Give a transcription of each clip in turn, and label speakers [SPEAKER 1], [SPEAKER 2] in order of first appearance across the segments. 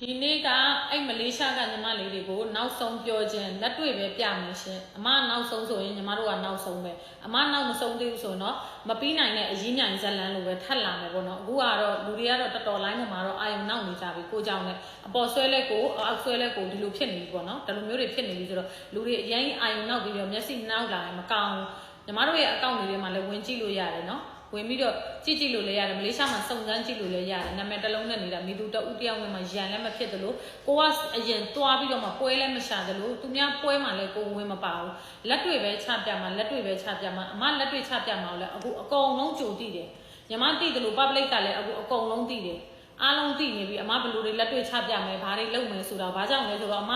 [SPEAKER 1] ဒီနေ့ကအဲ့မလေးရှားကညီမလေးတွေကိုနောက်ဆုံးပြောခြင်းလက်တွေ့ပဲပြမယ်ရှင်အမနောက်ဆုံးဆိုရင်ညီမတို့ကနောက်ဆုံးပဲအမနောက်မဆုံးသေးဘူးဆိုရင်တော့မပြီးနိုင်တဲ့အရင်းညာဇလန်းလိုပဲထပ်လာမယ်ပေါ့နော်အခုကတော့လူတွေကတော့တော်တော်လိုင်းပေါ်မှာတော့အာယုံနောက်နေကြပြီကိုကြောင့်လည်းအပေါ်ဆွဲလဲကိုအောက်ဆွဲလဲကိုဒီလိုဖြစ်နေပြီပေါ့နော်ဒီလိုမျိုးတွေဖြစ်နေပြီဆိုတော့လူတွေအရင်အာယုံနောက်ပြီးတော့မျက်စိနောက်လာရင်မကောင်းဘူးညီမတို့ရဲ့အကောင့်တွေထဲမှာလည်းဝင်ကြည့်လို့ရတယ်နော် ဝင်ပြီးတော့ကြည့်ကြည့်လို့လည်းရတယ်မလေးရှားမှာစုံစမ်းကြည့်လို့လည်းရတယ်နာမည်တစ်လုံးနဲ့နေတာမိသူတဦးတယောက်နဲ့မှရန်လည်းမဖြစ်သလိုကိုကအရင်သွားပြီးတော့မှပွဲလည်းမရှာသလိုသူများပွဲမှာလည်းကိုဝင်မပါဘူးလက်တွေ့ပဲချပြမှာလက်တွေ့ပဲချပြမှာအမလက်တွေ့ချပြမှာလည်းအခုအကုန်လုံးကြိုတည်တယ်ညီမသိတယ်လို့ public ကလည်းအခုအကုန်လုံးသိတယ်အားလုံးသိနေပြီအမဘယ်လိုတွေလက်တွေ့ချပြမယ်ဘာတွေလုပ်မယ်ဆိုတာဘာကြောင့်လဲဆိုတော့အမ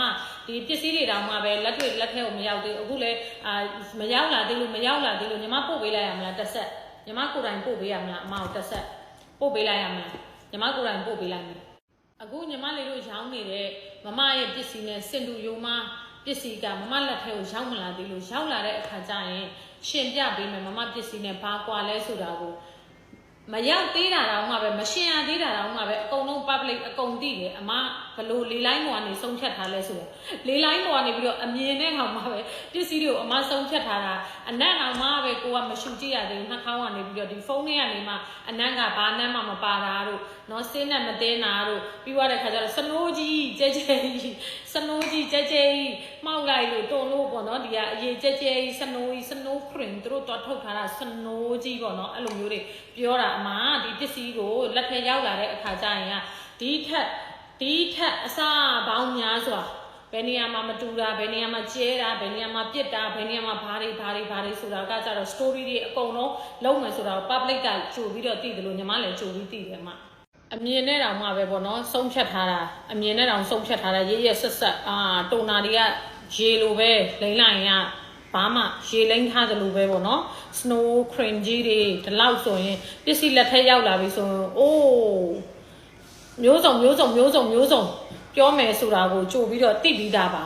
[SPEAKER 1] ဒီပစ္စည်းတွေတောင်မှပဲလက်တွေ့လက်ထဲကိုမရောက်သေးဘူးအခုလည်းအာမရောက်လာသေးလို့မရောက်လာသေးလို့ညီမပို့ပေးလိုက်ရမလားတစ်ဆက် ညီမကိုယ်တိုင်ပို့ပေးရမလားအမကိုတစ်ဆက်ပို့ပေးလိုက်ရမလားညီမကိုယ်တိုင်ပို့ပေးလိုက်မယ်အခုညီမလေးတို့ရောင်းနေတဲ့မမရဲ့ပစ္စည်းနဲ့စင်တူယုံမပစ္စည်းကမမလက်ထဲကိုရောက်မလာသေးလို့ရောက်လာတဲ့အခါကျရင်ရှင်ပြပေးမယ်မမပစ္စည်းနဲ့ဘာကွာလဲဆိုတာကိုမရောက်သေးတာတော့မှပဲမရှင်ရသေးတာတော့မှပဲအကုန်လုံး public အကုန်သိတယ်အမဘ လို့လေးလိုင်းပေါ်ကနေဆုံးဖြတ်ထားလဲဆိုတော့လေးလိုင်းပေါ်ကနေပြီးတော့အမြင်နဲ့ကောင်မှပဲပစ္စည်းတွေကိုအမဆုံးဖြတ်ထားတာအနက်အောင်မှပဲကိုကမရှူကြည့်ရသေးဘူးနှာခေါင်းကနေပြီးတော့ဒီဖုန်းထဲကနေမှအနက်ကဘာနမ်းမှမပါတာတို့နော်စင်းနဲ့မတင်းတာတို့ပြီးသွားတဲ့ခါကျတော့စနိုးကြီးကြဲကြဲကြီးစနိုးကြီးကြဲကြဲကြီးမှောက်လိုက်လို့တုံလို့ပေါ့နော်ဒီကအရေးကြဲကြဲကြီးစနိုးကြီးစနိုးခရင်သူတို့တော့ထုတ်ထားတာစနိုးကြီးပေါ့နော်အဲ့လိုမျိုးတွေပြောတာအမဒီပစ္စည်းကိုလက်ထဲရောက်လာတဲ့အခါကျရင်ကဒီထက် ဒီထက်အစားပေါင်းများစွာဘယ်နေရာမှာမတူတာဘယ်နေရာမှာကျဲတာဘယ်နေရာမှာပြစ်တာဘယ်နေရာမှာဘာတွေဘာတွေဘာတွေဆိုတာကကြတော့ story တွေအကုန်လုံးလုံးမယ်ဆိုတာကို public ကကြိုပြီးတော့သိတယ်လို့ညီမလည်းကြိုပြီးသိတယ်အမအမြင်နဲ့တောင်မှပဲပေါ့နော်ဆုံးဖြတ်ထားတာအမြင်နဲ့တောင်ဆုံးဖြတ်ထားတာရေးရဆက်ဆက်အာတုံနာတွေကရေလိုပဲလိမ့်လိုက်ရင်ကဘာမှရေလိမ့်ထားသလိုပဲပေါ့နော် snow crane ကြီးတွေဒီလောက်ဆိုရင်ပစ္စည်းလက်ထက်ရောက်လာပြီဆိုရင်အိုး မျိုးစုံမျိုးစုံမျိုးစုံမျိုးစုံပြောမယ်ဆိုတာကိုကြိုပြီးတော့သိပြီးသားပါ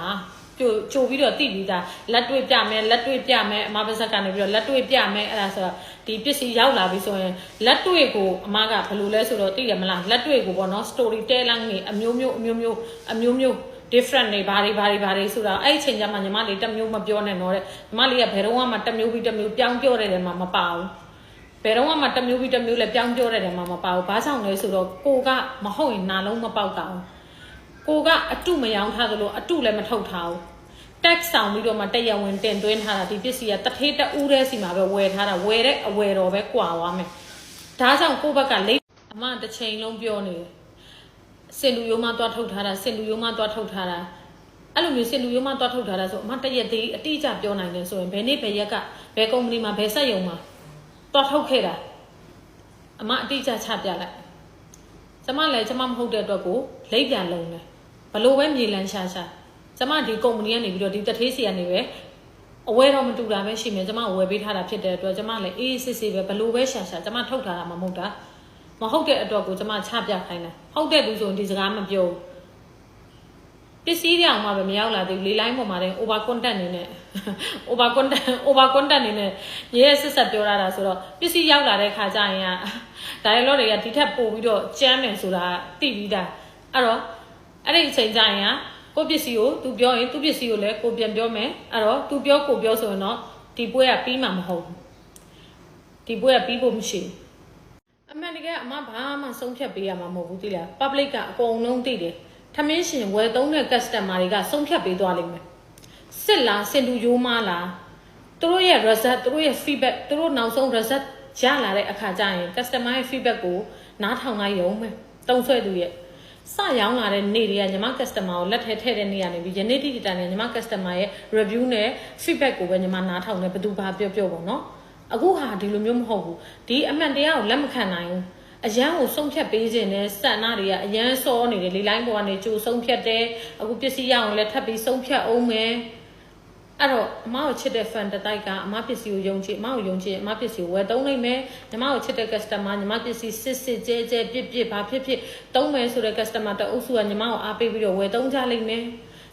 [SPEAKER 1] ကြိုကြိုပြီးတော့သိပြီးသားလက်တွေ့ပြမယ်လက်တွေ့ပြမယ်အမပါဇက်ကနေပြီးတော့လက်တွေ့ပြမယ်အဲ့ဒါဆိုတော့ဒီပစ္စည်းရောက်လာပြီဆိုရင်လက်တွေ့ကိုအမကဘယ်လိုလဲဆိုတော့သိရမလားလက်တွေ့ကိုပေါ့နော် story telling နေအမျိုးမျိုးအမျိုးမျိုးအမျိုးမျိုး different နေဘာတွေဘာတွေဘာတွေဆိုတာအဲ့ဒီအချိန်ကျမှညီမလေးတစ်မျိုးမပြောနဲ့တော့တဲ့ညီမလေးကဘယ်တော့မှတစ်မျိုးပြီးတစ်မျိုးပြောင်းပြောတဲ့နေရာမှာမပါဘူး ဘယ်တော့မှတစ်မျိုးပြီးတစ်မျိုးလဲပြောင်းပြောတဲ့တယ်မှာမပါဘူး။ဘာကြောင့်လဲဆိုတော့ကိုကမဟုတ်ရင်နာလုံးမပေါက်တာဘူး။ကိုကအတုမယောင်ထားသလိုအတုလည်းမထုတ်ထားဘူး။ tax ဆောင်ပြီးတော့မှတက်ရဝင်တင်သွင်းထားတာဒီပစ္စည်းကတထေးတဦးတဲ့စီမှာပဲဝယ်ထားတာဝယ်တဲ့အဝယ်တော်ပဲကွာသွားမယ်။ဒါကြောင့်ကိုဘက်ကလိတ်အမတစ်ချိန်လုံးပြောနေတယ်။စင်လူရိုးမသွားထုတ်ထားတာစင်လူရိုးမသွားထုတ်ထားတာအဲ့လိုမျိုးစင်လူရိုးမသွားထုတ်ထားတာဆိုအမတရက်သေးအတိအကျပြောနိုင်တယ်ဆိုရင်ဘယ်နေ့ဘယ်ရက်ကဘယ်ကုမ္ပဏီမှာဘယ်စက်ရုံမှာ တော်ထုတ်ခဲ့တာအမအတိအကျချပြလိုက်ကျမလည်းကျမမဟုတ်တဲ့အတွက်ကိုလိပ်ပြန်လုံးတယ်ဘလို့ပဲမြေလန်းရှာရှာကျမဒီကုမ္ပဏီကနေပြီးတော့ဒီတထေးစီကနေပဲအဝဲတော့မတူတာပဲရှိမယ်ကျမဝယ်ပေးထားတာဖြစ်တဲ့အတွက်ကျမလည်းအေးစစ်စစ်ပဲဘလို့ပဲရှာရှာကျမထုတ်ထားတာမဟုတ်တာမဟုတ်တဲ့အတွက်ကိုကျမချပြခိုင်းတယ်ဟုတ်တဲ့သူဆိုရင်ဒီစကားမပြောဘူး ပစ္စည်းတွေအောင်မှပဲမရောက်လာသေးဘူးလေးလိုင်းပေါ်မှာတဲ့ over content နေနဲ့ over content over content နေနဲ့ရဲဆက်ဆက်ပြောရတာဆိုတော့ပစ္စည်းရောက်လာတဲ့ခါကျရင်က dialogue တွေကဒီထက်ပိုပြီးတော့ကြမ်းမယ်ဆိုတာသိပြီးသားအဲ့တော့အဲ့ဒီအချိန်ကျရင်ကကိုယ့်ပစ္စည်းကို तू ပြောရင်သူ့ပစ္စည်းကိုလည်းကိုပြန်ပြောမယ်အဲ့တော့ तू ပြောကိုပြောဆိုရင်တော့ဒီပွဲကပြီးမှာမဟုတ်ဘူးဒီပွဲကပြီးဖို့မရှိဘူးအမှန်တကယ်အမဘာမှဆုံးဖြတ်ပေးရမှာမဟုတ်ဘူးသိလား public ကအကုန်လုံးသိတယ် ထမင်းရှင်ဝယ်သုံးတဲ့ customer တွေကဆုံးဖြတ်ပေးသွားလိမ့်မယ်စစ်လားစင်တူရိုးမလားသူတို့ရဲ့ result သူတို့ရဲ့ feedback သူတို့နောက်ဆုံး result ရလာတဲ့အခါကျရင် customer ရဲ့ feedback ကိုနားထောင်လိုက်ရုံပဲတုံးဆွဲသူရဲ့စရောင်းလာတဲ့နေ့တွေကညီမ customer ကိုလက်ထဲထည့်တဲ့နေ့ကနေပြီးယနေ့တိတိတန်နဲ့ညီမ customer ရဲ့ review နဲ့ feedback ကိုပဲညီမနားထောင်နေဘယ်သူဘာပြောပြောပေါ့နော်အခုဟာဒီလိုမျိုးမဟုတ်ဘူးဒီအမှန်တရားကိုလက်မခံနိုင်ဘူး အရန်ကိုဆုံးဖြတ်ပေးခြင်းနဲ့စံနာတွေကအရန်စောနေတယ်လေလိုင်းပေါ်ကနေကြိုဆုံးဖြတ်တယ်အခုပစ္စည်းရအောင်လည်းထပ်ပြီးဆုံးဖြတ်အောင်မယ်အဲ့တော့အမကိုချစ်တဲ့ fan တစ်တိုက်ကအမပစ္စည်းကိုယုံကြည်အမကိုယုံကြည်အမပစ္စည်းကိုဝယ်သုံးနိုင်မယ်ညီမကိုချစ်တဲ့ customer ညီမပစ္စည်းစစ်စစ်ကြဲကြဲပြစ်ပြစ်ဘာဖြစ်ဖြစ်သုံးမယ်ဆိုတဲ့ customer တအုပ်စုကညီမကိုအားပေးပြီးတော့ဝယ်သုံးကြလိမ့်မယ်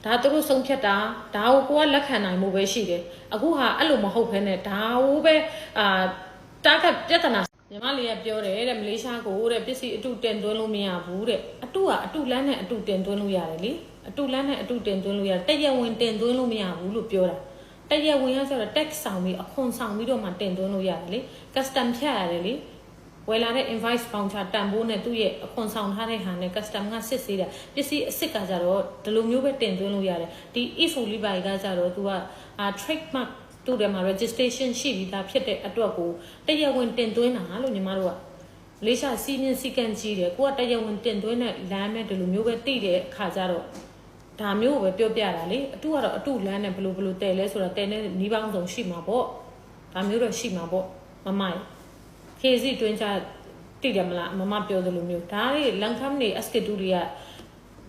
[SPEAKER 1] ဒါသူတို့ဆုံးဖြတ်တာဒါကိုကိုကလက်ခံနိုင်မှုပဲရှိတယ်အခုဟာအဲ့လိုမဟုတ်ဘဲနဲ့ဒါကိုပဲအာတာကပြဿနာ ညီမလေးကပြောတယ်တဲ့မလေးရှားကိုတဲ့ပစ္စည်းအတုတင်သွင်းလို့မရဘူးတဲ့အတုကအတုလန်းနဲ့အတုတင်သွင်းလို့ရတယ်လေအတုလန်းနဲ့အတုတင်သွင်းလို့ရတယ်တရက်ဝင်တင်သွင်းလို့မရဘူးလို့ပြောတာတရက်ဝင်ရဆိုတော့ tax ဆောင်ပြီးအခွန်ဆောင်ပြီးတော့မှတင်သွင်းလို့ရတယ်လေ custom ဖြတ်ရတယ်လေဝယ်လာတဲ့ invoice voucher တန်ဖိုးနဲ့သူ့ရဲ့အခွန်ဆောင်ထားတဲ့ဟာနဲ့ custom ကစစ်ဆေးတာပစ္စည်းအစ်စ်ကကြတော့ဒီလိုမျိုးပဲတင်သွင်းလို့ရတယ်ဒီ e-fully buy ကကြတော့သူကအာ trademark သူ့ထဲမှာ registration ရှိပြီးသားဖြစ်တဲ့အတွက်ကိုတရားဝင်တင်သွင်းတာလို့ညီမတို့ကလေးရှာစီးမြင့်စီကန့်ကြီးတယ်ကိုကတရားဝင်တင်သွင်းတဲ့လမ်းနဲ့ဒီလိုမျိုးပဲတိတဲ့အခါကျတော့ဒါမျိုးကိုပဲပြောပြတာလေအတူကတော့အတူလမ်းနဲ့ဘယ်လိုဘယ်လိုတဲလဲဆိုတော့တဲနဲ့နီးပေါင်းစုံရှိမှာပေါ့ဒါမျိုးတော့ရှိမှာပေါ့မမရခေစီတွင်းချတိတယ်မလားမမပြောသလိုမျိုးဒါတွေလန်ခမ်နေ SK2 တွေက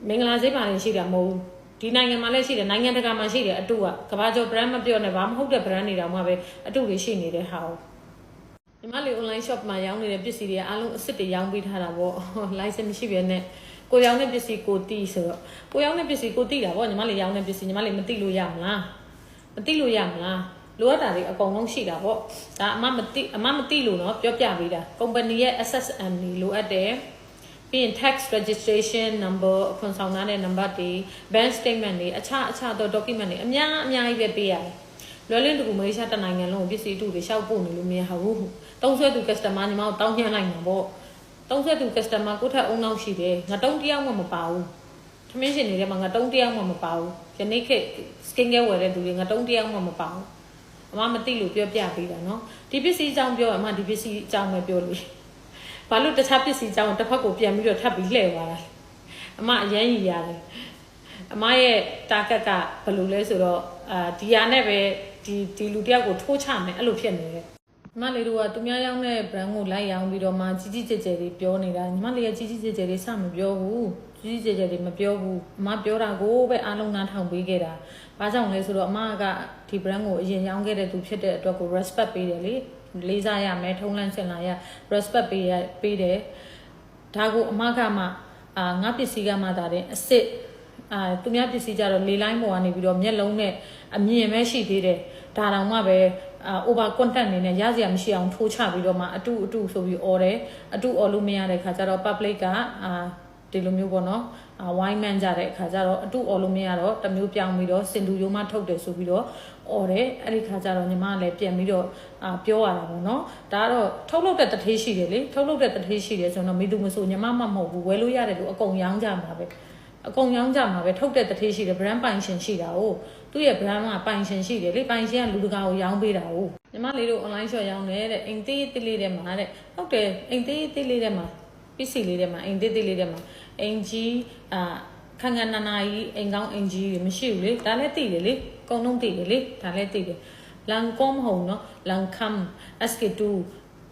[SPEAKER 1] မင်္ဂလာစိတ်ပါနေရှိတာမဟုတ်ဘူး ဒီနိုင်ငံမှာလည်းရှိတယ်နိုင်ငံတကာမှာရှိတယ်အတူကကဘာကျော် brand မပြောနဲ့ဘာမဟုတ်တဲ့ brand တွေတောင်မှပဲအတူတွေရှိနေတဲ့ဟာကိုညီမလေး online shop မှာရောင်းနေတဲ့ပစ္စည်းတွေအားလုံးအစ်စ်တွေရောင်းပေးထားတာပေါ့ license မရှိဘဲနဲ့ကိုရောင်းတဲ့ပစ္စည်းကိုတီးဆိုတော့ကိုရောင်းတဲ့ပစ္စည်းကိုတီးတာပေါ့ညီမလေးရောင်းတဲ့ပစ္စည်းညီမလေးမတီးလို့ရမလားမတီးလို့ရမလားလိုအပ်တာတွေအကုန်လုံးရှိတာပေါ့ဒါအမမတိအမမတိလို့နော်ပြောပြပေးတာ company ရဲ့ SSM တွေလိုအပ်တယ် ပြီးရင် tax registration number အခွန်ဆောင်ထားတဲ့ number တွေ bank statement တွေအခြားအခြားသော document တွေအများအများကြီးပဲပေးရတယ်လွယ်လင်းတကူမလေးရှားတနိုင်ငံလုံးကိုပစ္စည်းအတုတွေရှောက်ပို့နေလို့မရဘူးတုံးဆွဲသူ customer ညီမတို့တောင်းညှမ်းလိုက်မှာပေါ့တုံးဆွဲသူ customer ကိုယ့်ထက်အုံနောက်ရှိတယ်ငါတုံးတယောက်မှမပါဘူးသမင်းရှင်နေတဲ့မှာငါတုံးတယောက်မှမပါဘူးယနေ့ခေတ် skin care ဝယ်တဲ့သူတွေငါတုံးတယောက်မှမပါဘူးအမမသိလို့ပြောပြပေးတာနော်ဒီပစ္စည်းအကြောင်းပြောအမဒီပစ္စည်းအကြောင်းပဲပြောလို့ ဘာလို့တခြားပစ္စည်းကြောင်းတစ်ဖက်ကိုပြန်ပြီးတော့ထပ်ပြီးလှည့်သွားတာလဲအမအရန်ရည်ရတယ်အမရဲ့ target ကဘယ်လိုလဲဆိုတော့အာဒီဟာနဲ့ပဲဒီဒီလူတယောက်ကိုထိုးချမယ်အဲ့လိုဖြစ်နေတယ်ညီမလေးတို့ကသူများရောင်းတဲ့ brand ကိုလိုက်ရောင်းပြီးတော့မှကြီးကြီးကျယ်ကျယ်တွေပြောနေတာညီမလေးကကြီးကြီးကျယ်ကျယ်တွေစမပြောဘူးကြီးကြီးကျယ်ကျယ်တွေမပြောဘူးအမပြောတာကိုပဲအားလုံးနားထောင်ပေးခဲ့တာဘာကြောင့်လဲဆိုတော့အမကဒီ brand ကိုအရင်ရောင်းခဲ့တဲ့သူဖြစ်တဲ့အတွက်ကို respect ပေးတယ်လေ လေးစားရမယ်ထုံးလန့်စင်လာရ respect ပေးရပေးတယ်ဒါကိုအမကမှအာငါပစ္စည်းကမှသာတဲ့အစ်စ်အာသူများပစ္စည်းကြတော့လေလိုင်းပေါ်ကနေပြီးတော့မျက်လုံးနဲ့အမြင်ပဲရှိသေးတယ်ဒါတောင်မှပဲအာ over content နေနဲ့ရစရာမရှိအောင်ထိုးချပြီးတော့မှအတူအတူဆိုပြီးអော်တယ်အတူអော်လို့မရတဲ့ခါကျတော့ public ကအာ ဒီလိုမျိုးပေါ့နော်အာဝိုင်းမန်ကြတဲ့အခါကျတော့အတူអော်လို့မရတော့တစ်မျိုးပြောင်းပြီးတော့စင်တူရုံးမထုတ်တယ်ဆိုပြီးတော့អော်တယ်အဲ့ဒီခါကျတော့ညီမကလည်းပြန်ပြီးတော့အာပြောရတာပေါ့နော်ဒါကတော့ထုတ်လုပ်တဲ့တထေးရှိတယ်လေထုတ်လုပ်တဲ့တထေးရှိတယ်ဆိုတော့မိသူမဆိုညီမမမဟုတ်ဘူးဝယ်လို့ရတယ်လို့အကုန်ရောင်းကြမှာပဲအကုန်ရောင်းကြမှာပဲထုတ်တဲ့တထေးရှိတယ် brand ပိုင်ရှင်ရှိတာ哦သူ့ရဲ့ brand ကပိုင်ရှင်ရှိတယ်လေပိုင်ရှင်ကလူတကာကိုရောင်းပေးတာ哦ညီမလေးတို့ online shop ရောင်းတယ်တဲ့အိမ်သေးသေးလေးထဲမှာတဲ့ဟုတ်တယ်အိမ်သေးသေးလေးထဲမှာ ပစ္စည်းလေးထဲမှာအိမ်သေးသေးလေးထဲမှာအိမ်ကြီးအာခန်းခန်းနာနာကြီးအိမ်ကောင်းအိမ်ကြီးတွေမရှိဘူးလေဒါလည်းသိတယ်လေအကုန်လုံးသိတယ်လေဒါလည်းသိတယ်လန်ကွန်ဟုံနော်လန်ကမ် SK2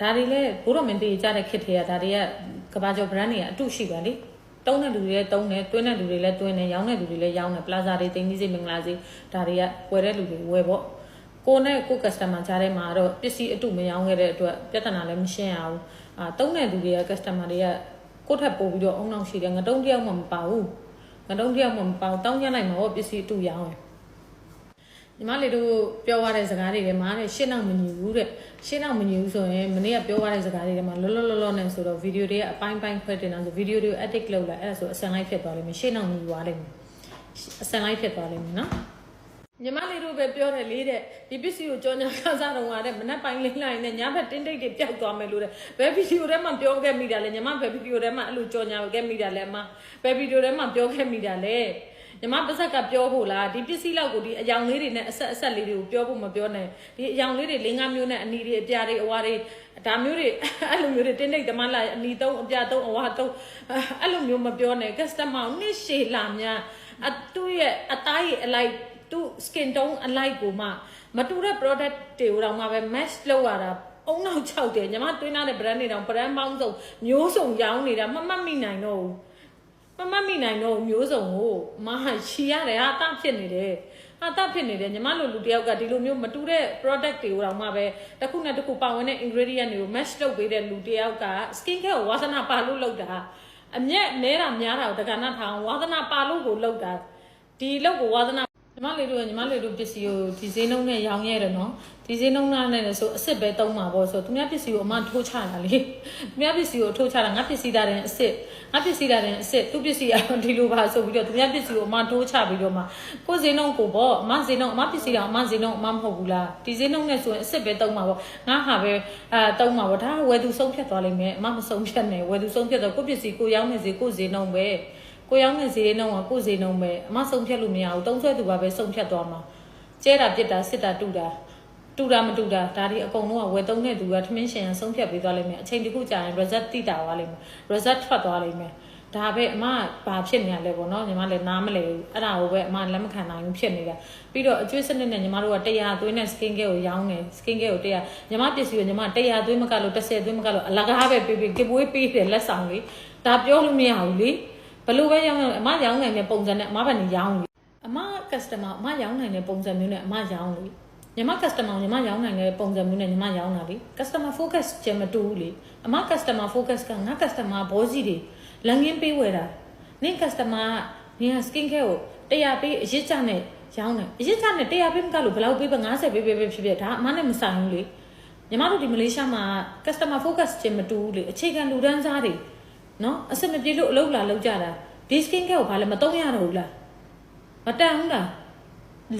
[SPEAKER 1] ဒါတွေလည်းဘိုးတော်မင်းတည်ကြတဲ့ခစ်တွေကဒါတွေကကဘာကျော် brand တွေကအတုရှိပါလေတုံးတဲ့လူတွေလည်းတုံးတယ်တွင်းတဲ့လူတွေလည်းတွင်းတယ်ရောင်းတဲ့လူတွေလည်းရောင်းတယ်ပလာဇာတွေတင်းကြီးစိမင်္ဂလာစီဒါတွေကဝယ်တဲ့လူတွေဝယ်ပေါ့ကိုနဲ့ကို customer ကြားထဲမှာတော့ပစ္စည်းအတုမရောင်းခဲ့တဲ့အတွက်ပြဿနာလည်းမရှင်းရဘူး အာတုံးတဲ့လူတွေက customer တွေကကိုယ့်ထပ်ပို့ပြီးတော့အုံနောက်ရှိတယ်ငတုံးတယောက်မှမပါဘူးငတုံးတယောက်မှမပါဘူးတောင်းကြလိုက်မှာပေါ့ပစ္စည်းအတုရောင်းတယ်ညီမလေးတို့ပြောရတဲ့စကားတွေထဲမှာတဲ့ရှင်းတော့မညီဘူးတဲ့ရှင်းတော့မညီဘူးဆိုရင်မနေ့ကပြောရတဲ့စကားတွေထဲမှာလောလောလောလောနဲ့ဆိုတော့ဗီဒီယိုတွေကအပိုင်းပိုင်းခွဲတင်အောင်ဆိုဗီဒီယိုတွေကို edit လုပ်လိုက်အဲ့ဒါဆိုအစံလိုက်ဖြစ်သွားလိမ့်မယ်ရှင်းတော့ညီသွားလိမ့်မယ်အစံလိုက်ဖြစ်သွားလိမ့်မယ်နော် ညီမလေးတို့ပဲပြောတယ်လေတဲ့ဒီပစ္စည်းကိုကြောညာခါစားတော့ကတဲ့မနက်ပိုင်းလိမ့်လိုက်နဲ့ညဘက်တင်းတိတ်တွေပျောက်သွားမယ်လို့တဲ့ဘယ်ဗီဒီယိုထဲမှာပြောခဲ့မိတာလဲညီမဘယ်ဗီဒီယိုထဲမှာအဲ့လိုကြောညာခဲ့မိတာလဲအမဘယ်ဗီဒီယိုထဲမှာပြောခဲ့မိတာလဲညီမပါဇက်ကပြောဖို့လားဒီပစ္စည်းလောက်ကိုဒီအယောင်လေးတွေနဲ့အဆက်အဆက်လေးတွေကိုပြောဖို့မပြောနဲ့ဒီအယောင်လေးတွေ၄၅မျိုးနဲ့အနီတွေအပြာတွေအဝါတွေဒါမျိုးတွေအဲ့လိုမျိုးတွေတင်းတိတ်တမလာအနီသုံးအပြာသုံးအဝါသုံးအဲ့လိုမျိုးမပြောနဲ့ customer ကိုနှစ်ရှည်လာများအတူရဲ့အသားရဲ့အလိုက် သူ skin tone အလိုက်ကိုမှမတူတဲ့ product တွေကိုတော့မှပဲ match လုပ်ရတာအုံနောက်၆တယ်ညီမတွင်းထားတဲ့ brand တွေတော့ brand ပေါင်းစုံမျိုးစုံရောင်းနေတာမမှတ်မိနိုင်တော့ဘူးမမှတ်မိနိုင်တော့ဘူးမျိုးစုံကိုမဟာချီရတယ်ဟာတဖြစ်နေတယ်ဟာတဖြစ်နေတယ်ညီမလိုလူတယောက်ကဒီလိုမျိုးမတူတဲ့ product တွေကိုတော့မှပဲတစ်ခုနဲ့တစ်ခုပါဝင်တဲ့ ingredient တွေကို match လုပ်ပေးတဲ့လူတယောက်က skin care ကိုဝါသနာပါလို့လုပ်တာအမျက်နဲတာများတာကိုတက္ကနာထောင်ဝါသနာပါလို့ကိုလုပ်တာဒီလုပ်ကိုဝါသနာ ညီမလေးတို့ကညီမလေးတို့ပစ္စည်းကိုဒီဈေးနှုန်းနဲ့ရောင်းရတယ်နော်ဒီဈေးနှုန်းနဲ့လည်းဆိုအစ်စ်ပဲတုံးမှာပေါ့ဆိုသူများပစ္စည်းကိုအမထိုးချတာလေသူများပစ္စည်းကိုထိုးချတာငါပစ္စည်းသားတဲ့အစ်စ်ငါပစ္စည်းသားတဲ့အစ်စ်သူပစ္စည်းအဒီလိုပါဆိုပြီးတော့သူများပစ္စည်းကိုအမထိုးချပြီးတော့မှကိုယ်ဈေးနှုန်းကိုပေါ့အမဈေးနှုန်းအမပစ္စည်းတော့အမဈေးနှုန်းအမမဟုတ်ဘူးလားဒီဈေးနှုန်းနဲ့ဆိုရင်အစ်စ်ပဲတုံးမှာပေါ့ငါဟာပဲအဲတုံးမှာပေါ့ဒါကဝယ်သူဆုံးဖြတ်သွားလိမ့်မယ်အမမဆုံးဖြတ်နဲ့ဝယ်သူဆုံးဖြတ်တော့ကိုယ့်ပစ္စည်းကိုရောင်းနေစေကိုယ့်ဈေးနှုန်းပဲ ကိုရောင်းတဲ့ဈေးနှုန်းကကိုယ်ဈေးနှုန်းပဲအမဆုံးဖြတ်လို့မရဘူးတုံးဆွဲသူပါပဲဆုံးဖြတ်သွားမှာကျဲတာပြစ်တာစစ်တာတူတာတူတာမတူတာဒါဒီအကုန်လုံးကဝယ်သုံးတဲ့သူကထမင်းရှင်ရဆုံးဖြတ်ပေးသွားလိမ့်မယ်အချိန်တစ်ခုကြာရင် result တိတာသွားလိမ့်မယ် result ထွက်သွားလိမ့်မယ်ဒါပဲအမဘာဖြစ်နေရလဲပေါ့နော်ညီမလည်းနားမလဲဘူးအဲ့ဒါကိုပဲအမလက်မခံနိုင်ဘူးဖြစ်နေတာပြီးတော့အကျွေးစနစ်နဲ့ညီမတို့က100သွင်းတဲ့ skin care ကိုရောင်းတယ် skin care ကို100ညီမပစ္စည်းကိုညီမ100သွင်းမကလို့10သွင်းမကလို့အလကားပဲပေးပေးကပွေးပေးတယ်လက်ဆောင်လေးဒါပြောလို့မရဘူးလေ ဘလို့ပဲရောင်းရအမရောင်းနိုင်တဲ့ပုံစံနဲ့အမဘာနေရောင်းလေအမ customer အမရောင်းနိုင်တဲ့ပုံစံမျိုးနဲ့အမရောင်းလေညီမ customer ကိုညီမရောင်းနိုင်တဲ့ပုံစံမျိုးနဲ့ညီမရောင်းတာလေ customer focus ချင်မတူဘူးလေအမ customer focus ကငါ customer ဘောစီတွေလမ်းကင်းပေးဝယ်တာနင့် customer ကနင် skin care ကိုတရားပေးအရစ်ချနဲ့ရောင်းတယ်အရစ်ချနဲ့တရားပေးမကလို့ဘယ်လောက်ပေးပဲ90ပေးပေးပေးဖြစ်ဖြစ်ဒါအမနဲ့မဆိုင်ဘူးလေညီမတို့ဒီမလေးရှားမှာ customer focus ချင်မတူဘူးလေအခြေခံလူတန်းစားတွေ နော်အစမပြေလို့အလုပ်လာလုပ်ကြတာဒီ skin care ကိုဘာလဲမသုံးရတော့ဘူးလားမတန်ဘူးလား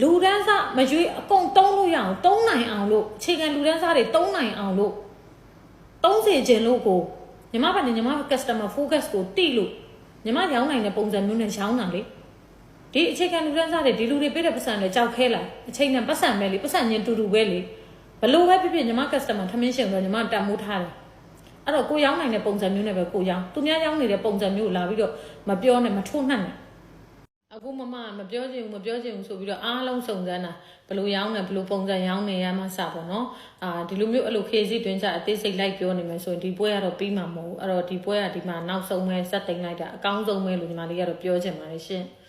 [SPEAKER 1] လူတန်းစားမရွေးအကုန်သုံးလို့ရအောင်သုံးနိုင်အောင်လို့အခြေခံလူတန်းစားတွေသုံးနိုင်အောင်လို့သုံးစေခြင်းလို့ကိုညီမဘာနဲ့ညီမ customer focus ကိုတိလို့ညီမရောင်းနိုင်တဲ့ပုံစံမျိုးနဲ့ရောင်းတာလေဒီအခြေခံလူတန်းစားတွေဒီလူတွေပေးတဲ့ပတ်စံတွေကြောက်ခဲလာအချိန်နဲ့ပတ်စံပဲလေပတ်စံချင်းတူတူပဲလေဘလို့ပဲဖြစ်ဖြစ်ညီမ customer ထမင်းရှင်ဆိုညီမတန်မိုးထားတယ် အဲ့တော့ကိုရောင်းနိုင်တဲ့ပုံစံမျိုးနဲ့ပဲကိုရောင်းသူများရောင်းနေတဲ့ပုံစံမျိုးကိုလာပြီးတော့မပြောနဲ့မထိုးနှက်နဲ့အခုမမမပြောချင်ဘူးမပြောချင်ဘူးဆိုပြီးတော့အားလုံးစုံစမ်းတာဘယ်လိုရောင်းနေဘယ်လိုပုံစံရောင်းနေရမှစပေါ့နော်အာဒီလိုမျိုးအဲ့လိုခေစီတွင်ကြအသေးစိတ်လိုက်ပြောနေမယ်ဆိုရင်ဒီပွဲကတော့ပြီးမှာမဟုတ်ဘူးအဲ့တော့ဒီပွဲကဒီမှာနောက်ဆုံးပဲစက်တင်လိုက်တာအကောင်းဆုံးပဲလို့ညီမလေးကတော့ပြောချင်ပါတယ်ရှင်။